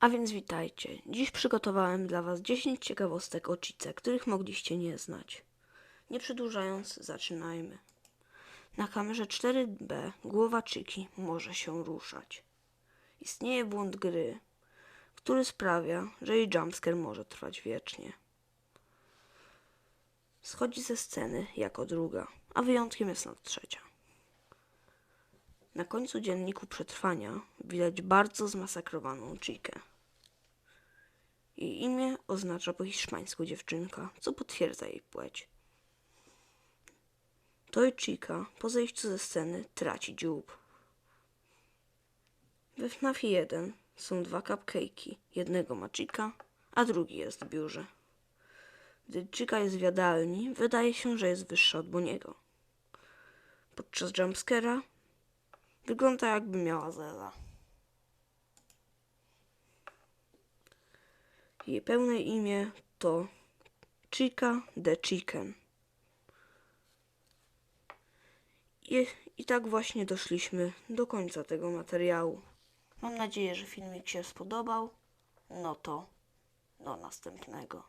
A więc witajcie. Dziś przygotowałem dla Was 10 ciekawostek o Cice, których mogliście nie znać. Nie przedłużając, zaczynajmy. Na kamerze 4B głowa Chiki może się ruszać. Istnieje błąd gry, który sprawia, że jej jumpscare może trwać wiecznie. Schodzi ze sceny jako druga, a wyjątkiem jest nad trzecia. Na końcu dzienniku przetrwania widać bardzo zmasakrowaną Chikę. Jej imię oznacza po hiszpańsku dziewczynka, co potwierdza jej płeć. Toj Chica po zejściu ze sceny traci dziób. We FNAF 1 są dwa cupcake'i. Jednego ma Chica, a drugi jest w biurze. Gdy Chica jest w jadalni, wydaje się, że jest wyższa od Boniego. Podczas jumpscare'a wygląda jakby miała zeza. Jej pełne imię to Chica the Chicken. I, I tak właśnie doszliśmy do końca tego materiału. Mam nadzieję, że filmik się spodobał. No to do następnego.